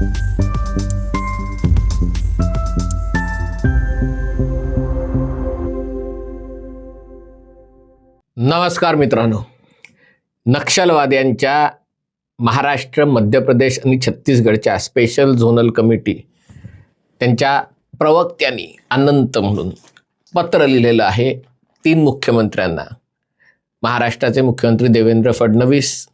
नमस्कार मित्रांनो. नक्षलवाद्यांच्या महाराष्ट्र मध्य प्रदेश आणि छत्तीसगडच्या स्पेशल झोनल कमिटी त्यांच्या प्रवक्त्यांनी अनंत म्हणून पत्र लिहिलेलं आहे. तीन मुख्यमंत्र्यांना. महाराष्ट्राचे मुख्यमंत्री देवेंद्र फडणवीस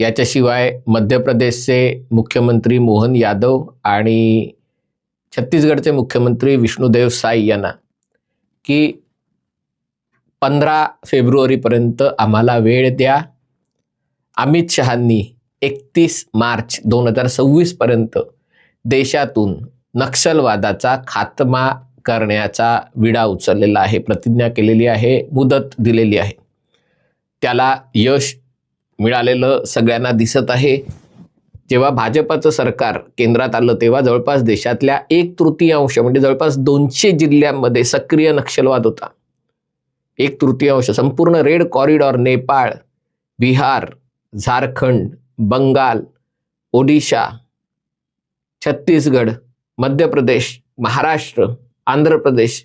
याच्याशिवाय मध्य प्रदेशचे मुख्यमंत्री मोहन यादव आणि छत्तीसगडचे मुख्यमंत्री विष्णुदेव साई यांना की पंधरा फेब्रुवारीपर्यंत आम्हाला वेळ द्या. अमित शहांनी एकतीस मार्च दोन हजार सव्वीसपर्यंत देशातून नक्षलवादाचा खात्मा करण्याचा विडा उचललेला आहे प्रतिज्ञा केलेली आहे मुदत दिलेली आहे. त्याला यश मिळालेलं सगळ्यांना दिसत आहे. जेव्हा भाजपाचं सरकार केंद्रात आलं तेव्हा जवळपास देशातल्या एक तृतीयांश म्हणजे जवळपास दोनशे जिल्ह्यांमध्ये सक्रिय नक्षलवाद होता. एक तृतीयांश संपूर्ण रेड कॉरिडॉर नेपाळ बिहार झारखंड बंगाल ओडिशा छत्तीसगड मध्य प्रदेश महाराष्ट्र आंध्र प्रदेश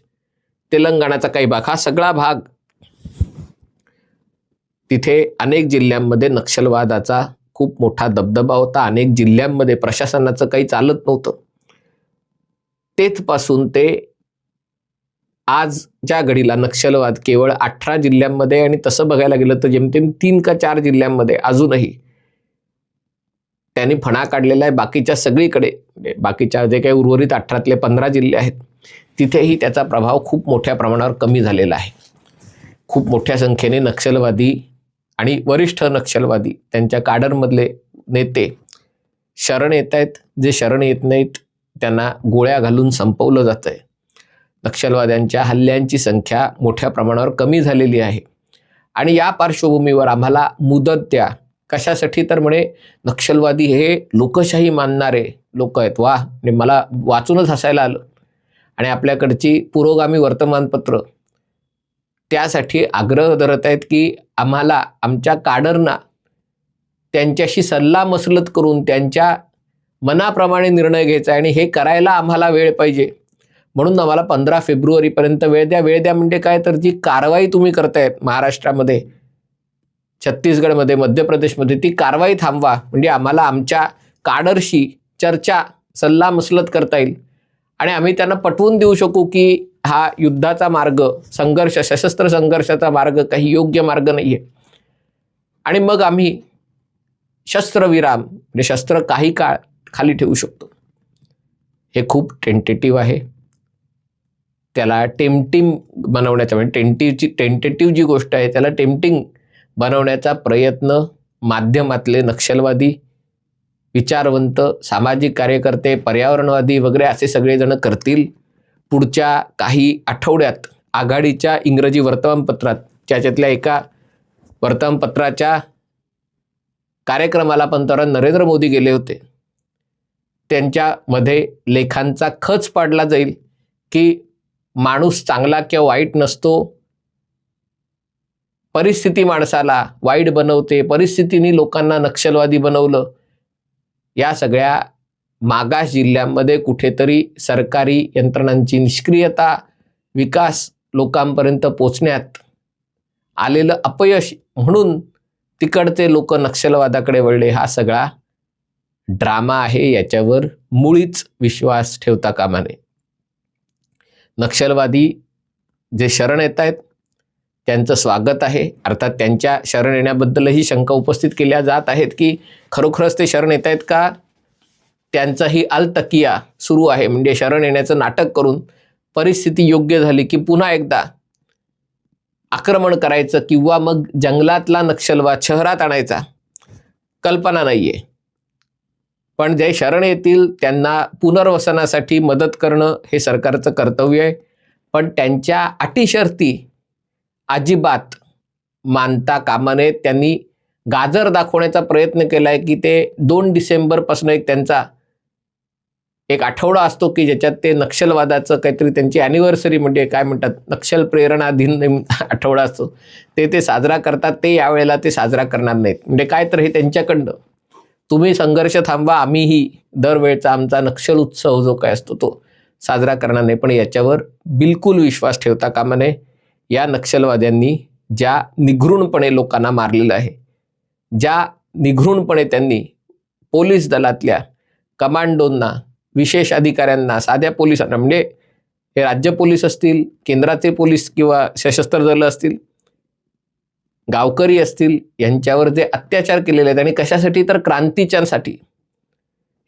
तेलंगणाचा काही भाग हा सगळा भाग तिथे अनेक जिल्ह्यांमध्ये नक्षलवादाचा खूप मोठा दबदबा होता. अनेक जिल्ह्यांमध्ये प्रशासनाचं काही चालत नव्हतं. तेथपासून ते आजच्या घडीला नक्षलवाद केवळ अठरा जिल्ह्यांमध्ये आणि तसं बघायला गेलं तर जेमतेम तीन का चार जिल्ह्यांमध्ये अजूनही त्यांनी फणा काढलेला आहे बाकीच्या सगळीकडे. म्हणजे बाकीच्या जे काही उर्वरित अठरातले पंधरा जिल्हे आहेत तिथेही त्याचा प्रभाव खूप मोठ्या प्रमाणावर कमी झालेला आहे. खूप मोठ्या संख्येने नक्षलवादी आणि वरिष्ठ नक्षलवादी त्यांच्या काडरमधले नेते शरण येत आहेत. जे शरण येत नाहीत त्यांना गोळ्या घालून संपवलं जातं आहे नक्षलवाद्यांच्या हल्ल्यांची संख्या मोठ्या प्रमाणावर कमी झालेली आहे. आणि या पार्श्वभूमीवर आम्हाला मुदत द्या. कशासाठी तर म्हणे नक्षलवादी हे लोकशाही मानणारे लोक आहेत. वा म्हणजे मला वाचूनच हसायला आलं. आणि आपल्याकडची पुरोगामी वर्तमानपत्र त्यासाठी आग्रह धरत आहेत की आम्हाला आमच्या काडरना त्यांच्याशी सल्लामसलत करून त्यांच्या मनाप्रमाणे निर्णय घ्यायचा आहे आणि हे करायला आम्हाला वेळ पाहिजे. म्हणून आम्हाला पंधरा फेब्रुवारीपर्यंत वेळ द्या. वेळ द्या म्हणजे काय? तर जी कारवाई तुम्ही करतायत महाराष्ट्रामध्ये छत्तीसगडमध्ये मध्य प्रदेशमध्ये ती कारवाई थांबवा. म्हणजे आम्हाला आमच्या काडरशी चर्चा सल्ला मसलत करता येईल. आणि आम्ही त्यांना पटवून देऊ शकू की हा युद्धाचा मार्ग संघर्ष सशस्त्र संघर्षाचा मार्ग काही योग्य मार्ग नाही आहे आणि मग आम्ही शस्त्रविराम म्हणजे शस्त्र काही काळ खाली ठेवू शकतो. हे खूप टेंटेटिव्ह आहे. त्याला टेम्टिंग बनवण्याचा म्हणजे टेंटिव्हची टेंटेटिव्ह जी गोष्ट आहे त्याला टेम्टिंग बनवण्याचा प्रयत्न माध्यमातले नक्षलवादी विचारवंत सामाजिक कार्यकर्ते पर्यावरणवादी वगैरे असे सगळेजण करतील. पुढच्या काही आठवड्यात आघाडीच्या इंग्रजी वर्तमानपत्रात त्याच्यातल्या एका वर्तमानपत्राच्या कार्यक्रमाला पंतप्रधान नरेंद्र मोदी गेले होते. त्यांच्यामध्ये लेखांचा खच पाडला जाईल की माणूस चांगला किंवा वाईट नसतो. परिस्थिती माणसाला वाईट बनवते परिस्थितीने लोकांना नक्षलवादी बनवलं. या सगळ्या मागास जिल्ह्यांमध्ये कुठेतरी सरकारी यंत्रणांची निष्क्रियता विकास लोकांपर्यंत पोचण्यात आलेलं अपयश म्हणून तिकडचे लोक नक्षलवादाकडे वळले. हा सगळा ड्रामा आहे. याच्यावर मुळीच विश्वास ठेवता कामा नये. नक्षलवादी जे शरण येत आहेत त्यांचं स्वागत आहे. अर्थात त्यांच्या शरण येण्याबद्दलही शंका उपस्थित केल्या जात आहेत की खरोखरच ते शरण येत आहेत का? त्यांचाही अलतकिया सुरू आहे. म्हणजे शरण येण्याचं नाटक करून परिस्थिती योग्य झाली की पुन्हा एकदा आक्रमण करायचं किंवा मग जंगलातला नक्षलवाद शहरात आणायचा? कल्पना नाही आहे पण जे शरण येतील त्यांना पुनर्वसनासाठी मदत करणं हे सरकारचं कर्तव्य आहे. पण त्यांच्या अटीशर्ती अजिबात मानता कामा नये. त्यांनी गाजर दाखवण्याचा प्रयत्न केला आहे की ते दोन डिसेंबरपासून एक त्यांचा एक आठवडा असतो की ज्याच्यात ते नक्षलवादाचं काहीतरी त्यांची ॲनिव्हर्सरी म्हणजे काय म्हणतात? नक्षल प्रेरणा दिन आठवडा असतो. ते ते साजरा करतात ते यावेळेला ते साजरा करणार नाहीत. म्हणजे काय तर हे त्यांच्याकडनं. तुम्ही संघर्ष थांबवा आम्हीही दरवेळचा आमचा नक्षल उत्सव जो काय असतो तो साजरा करणार नाही. पण याच्यावर बिलकुल विश्वास ठेवता कामा नये. या नक्षलवाद्यांनी ज्या निघृणपणे लोकांना मारलेलं आहे ज्या निघृणपणे त्यांनी पोलीस दलातल्या कमांडोंना विशेष अधिकाऱ्यांना साध्या पोलिसांना म्हणजे हे राज्य पोलीस असतील केंद्राचे पोलीस किंवा सशस्त्र दल असतील गावकरी असतील यांच्यावर जे अत्याचार केलेले आहेत आणि कशासाठी तर क्रांतीच्यांसाठी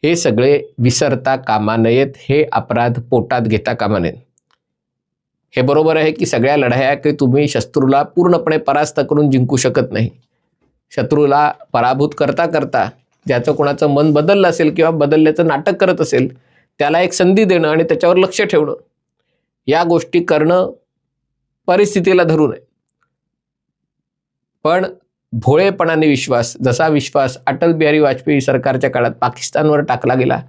हे सगळे विसरता कामा नयेत हे अपराध पोटात घेता कामा नयेत. हे बरोबर आहे की सगळ्या लढाया की तुम्ही शत्रूला पूर्णपणे परास्त करून जिंकू शकत नाही. शत्रूला पराभूत करता करता ज्याचं कोणाचं मन बदललं असेल किंवा बदलल्याचं नाटक करत असेल त्याला एक संधी देणं आणि त्याच्यावर लक्ष ठेवणं या गोष्टी करणं परिस्थितीला धरून आहे. पण भोळेपणाने विश्वास जसा विश्वास अटल बिहारी वाजपेयी सरकारच्या काळात पाकिस्तानवर टाकला गेला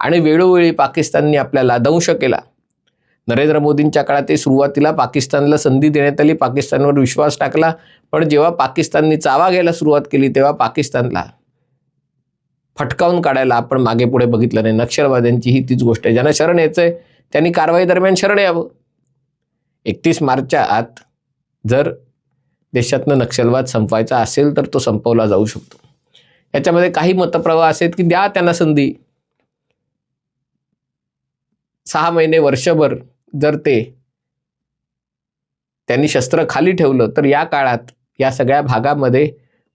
आणि वेळोवेळी पाकिस्तानने आपल्याला दंश केला नरेंद्र मोदींच्या काळात ते सुरुवातीला पाकिस्तानला संधी देण्यात आली पाकिस्तानवर विश्वास टाकला पण जेव्हा पाकिस्तानने चावा घ्यायला सुरुवात केली तेव्हा पाकिस्तानला फटकावून काढायला आपण मागे पुढे बघितलं नाही. नक्षलवाद्यांची ही तीच गोष्ट आहे. ज्यांना शरण यायचं आहे त्यांनी कारवाई दरम्यान शरण यावं. एकतीस मार्चच्या आत जर देशातनं नक्षलवाद संपवायचा असेल तर तो संपवला जाऊ शकतो. याच्यामध्ये काही मतप्रवाह असे आहेत की द्या त्यांना संधी. सहा महिने वर्षभर जर ते त्यांनी शस्त्र खाली ठेवलं तर या काळात या सगळ्या भागामध्ये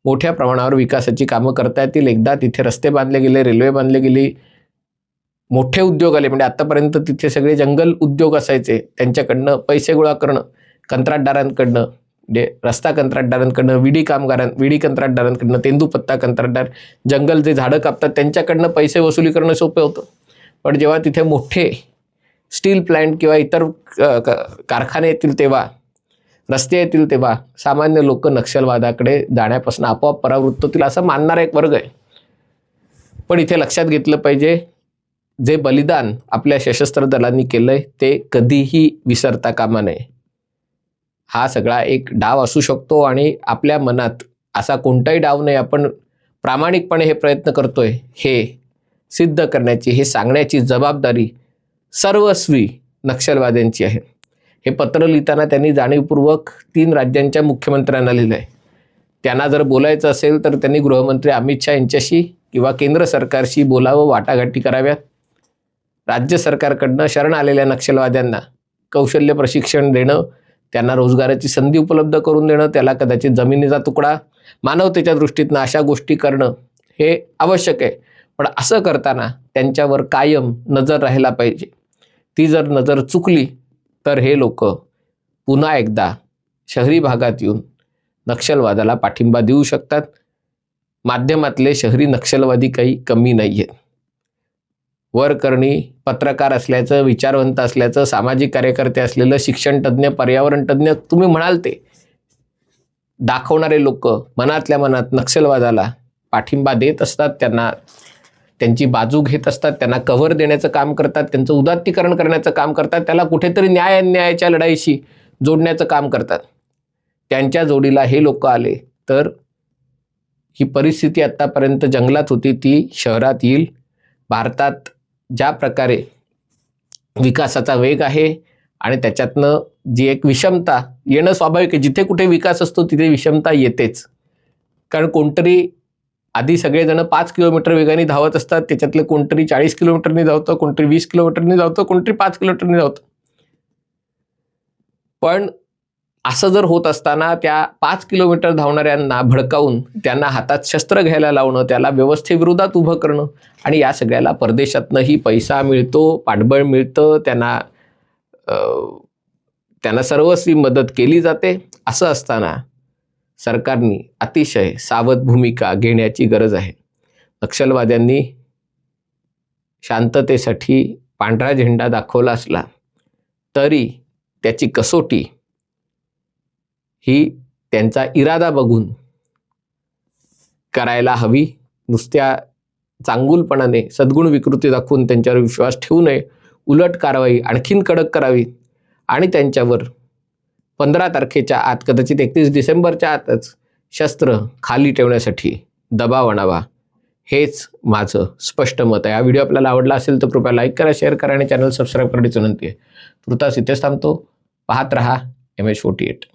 मोठ्या प्रमाणावर विकासाची कामं करता येतील. एकदा तिथे रस्ते बांधले गेले रेल्वे बांधले गेली मोठे उद्योग आले. म्हणजे आत्तापर्यंत तिथे सगळे जंगल उद्योग असायचे. त्यांच्याकडनं पैसे गोळा करणं कंत्राटदारांकडनं म्हणजे रस्ता कंत्राटदारांकडनं विडी कामगारां विडी कंत्राटदारांकडनं तेंदूपत्ता कंत्राटदार जंगल जे झाडं कापतात त्यांच्याकडनं पैसे वसुली करणं सोपं होतं. पण जेव्हा तिथे मोठे स्टील प्लॅन्ट किंवा इतर क- क- कारखाने येतील तेव्हा रस्ते येतील तेव्हा सामान्य लोक नक्षलवादाकडे जाण्यापासून आपोआप परावृत्त होतील असं मानणारा एक वर्ग आहे. पण इथे लक्षात घेतलं पाहिजे जे बलिदान आपल्या सशस्त्र दलांनी केलंय ते कधीही विसरता कामा नये. हा सगळा एक डाव असू शकतो आणि आपल्या मनात असा कोणताही डाव नाही आपण प्रामाणिकपणे हे प्रयत्न करतोय हे सिद्ध करण्याची हे सांगण्याची जबाबदारी सर्वस्वी नक्षलवाद्यांची आहे. हे पत्र लिहिताना त्यांनी जाणीवपूर्वक तीन राज्यांच्या मुख्यमंत्र्यांना लिहिलं आहे त्यांना जर बोलायचं असेल तर त्यांनी गृहमंत्री अमित शहा यांच्याशी किंवा केंद्र सरकारशी बोलावं वाटाघाटी कराव्यात. राज्य सरकारकडनं शरण आलेल्या नक्षलवाद्यांना कौशल्य प्रशिक्षण देणं त्यांना रोजगाराची संधी उपलब्ध करून देणं त्याला कदाचित जमिनीचा तुकडा मानवतेच्या दृष्टीतनं अशा गोष्टी करणं हे आवश्यक आहे. पण असं करताना त्यांच्यावर कायम नजर राहायला पाहिजे. ती जर नजर चुकली तर हे लोक पुन्हा एकदा शहरी भागात येऊन नक्षलवादाला पाठिंबा देऊ शकतात. माध्यमातले शहरी नक्षलवादी काही कमी नाही आहेत वरकरणी पत्रकार असल्याचं विचारवंत असल्याचं सामाजिक कार्यकर्ते असलेलं शिक्षणतज्ज्ञ पर्यावरणतज्ज्ञ तुम्ही म्हणाल ते. दाखवणारे लोक मनातल्या मनात नक्षलवादाला पाठिंबा देत असतात त्यांना त्यांची बाजू घेत असतात त्यांना कव्हर देण्याचं काम करतात त्यांचं उदात्तीकरण करण्याचं काम करतात त्याला कुठेतरी न्याय अन्यायाच्या लढाईशी जोडण्याचं काम करतात. त्यांच्या जोडीला हे लोक आले तर ही परिस्थिती आत्तापर्यंत जंगलात होती ती शहरात येईल. भारतात ज्या प्रकारे विकासाचा वेग आहे आणि त्याच्यातनं जी एक विषमता येणं स्वाभाविक आहे जिथे कुठे विकास असतो तिथे विषमता येतेच. कारण कोणतरी आधी सगळेजण पाच किलोमीटर वेगाने धावत असतात त्याच्यातले कोणतरी चाळीस किलोमीटरनी धावतं कोणतरी वीस किलोमीटरनी धावतं कोणतरी पाच किलोमीटरनी धावतं. पण असं जर होत असताना त्या पाच किलोमीटर धावणाऱ्यांना भडकावून त्यांना हातात शस्त्र घ्यायला लावणं त्याला व्यवस्थेविरोधात उभं करणं आणि या सगळ्याला परदेशातनंही पैसा मिळतो पाठबळ मिळतं त्यांना त्यांना सर्वस्वी मदत केली जाते असं असताना सरकारने अतिशय सावध भूमिका घेण्याची गरज आहे. नक्षलवाद्यांनी शांततेसाठी पांढरा झेंडा दाखवला असला तरी त्याची कसोटी ही त्यांचा इरादा बघून करायला हवी. नुसत्या चांगुलपणाने सद्गुण विकृती दाखवून त्यांच्यावर विश्वास ठेवू नये. उलट कारवाई आणखीन कडक करावी आणि त्यांच्यावर पंधरा तारखेच्या आत कदाचित एकतीस डिसेंबरच्या आतच शस्त्र खाली ठेवण्यासाठी दबाव आणावा. हेच माझं स्पष्ट मत आहे. हा व्हिडिओ आपल्याला आवडला असेल तर कृपया लाईक करा शेअर करा आणि चॅनल सबस्क्राईब करण्याची विनंती आहे. तृतास इथेच थांबतो. पाहत रहा एम एच फोर्टी एट.